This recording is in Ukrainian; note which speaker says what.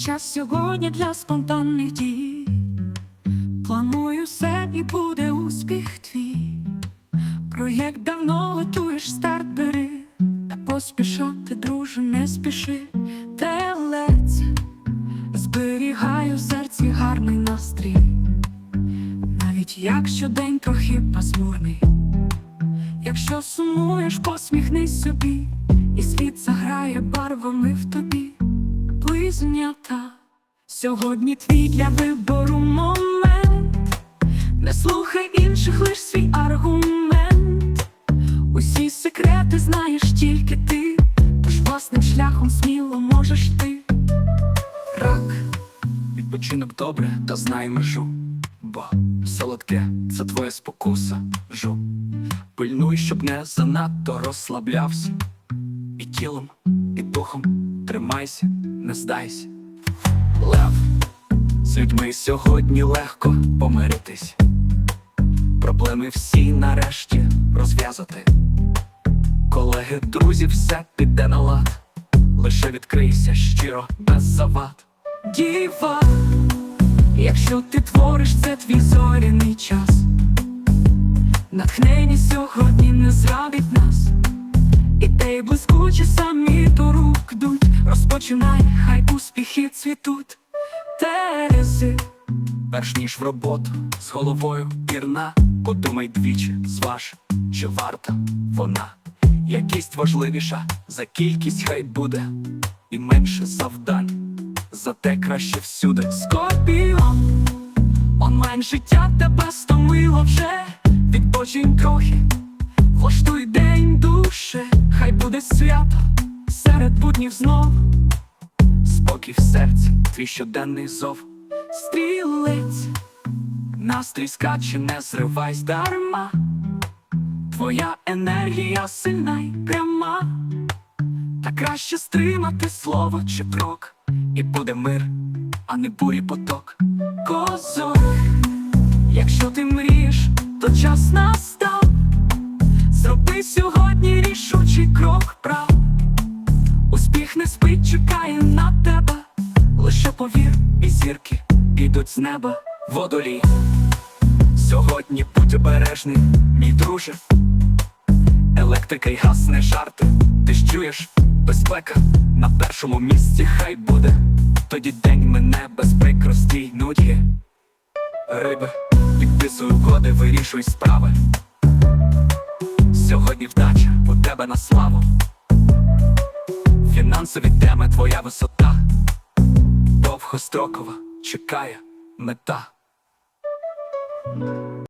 Speaker 1: час сьогодні для спонтанних дій. Планую все і буде успіх твій. Проєкт давно готуєш старт бери. Та поспішати, друже, не спіши, телець. Зберігаю в серці гарний настрій. Навіть якщо день трохи пасмурний. Якщо сумуєш, посміхнись собі, і світ заграє барвами в тобі. Близнята, сьогодні твій для вибору момент. Не слухай інших, лиш свій аргумент. Усі секрети знаєш тільки ти, тож власним шляхом сміло можеш ти. Рак,
Speaker 2: Відпочинок добре, та знай межу, бо солодке це твоя спокуса, жу. Пильнуй, щоб не занадто розслаблявся. І тілом, і духом тримайся, не здайся. Лев, з людьми сьогодні легко помиритись. Проблеми всі нарешті розв'язати. Колеги, друзі, все піде на лад. Лише відкрийся щиро, без завад.
Speaker 1: діва, якщо ти твориш, це твій зоряний час. Натхнення сьогодні не Розпочинай, хай успіхи цвітуть. Терези,
Speaker 2: Перш ніж в роботу з головою пірна, подумай двічі, зваж, чи варта вона. Якість важливіша за кількість хай буде, і менше завдань, зате краще всюди.
Speaker 1: скорпіон, онлайн життя тебе стомило вже. Відпочинь трохи, влаштуй день душе, хай буде свято серед буднів знов.
Speaker 2: Спокій в серці, твій щоденний зов.
Speaker 1: Стрілець,
Speaker 2: Настрій скаче, не зривайсь дарма.
Speaker 1: твоя енергія сильна й пряма. Та краще стримати слово чи крок.
Speaker 2: І буде мир, а не бурі поток.
Speaker 1: Козор, якщо ти мрієш, то час настав. Зроби сьогодні рішучий крок прав.
Speaker 2: Зірки ідуть з неба водолій. Сьогодні будь обережний, мій друже. Електрика й газ не жарти. Ти ж чуєш, безпека на першому місці хай буде. Тоді день мене без прикрості нудьги. Риби, підписуй угоди, вирішуй справи. Сьогодні вдача у тебе на славу. Фінансові теми твоя висота. Довгострокова чекає мета.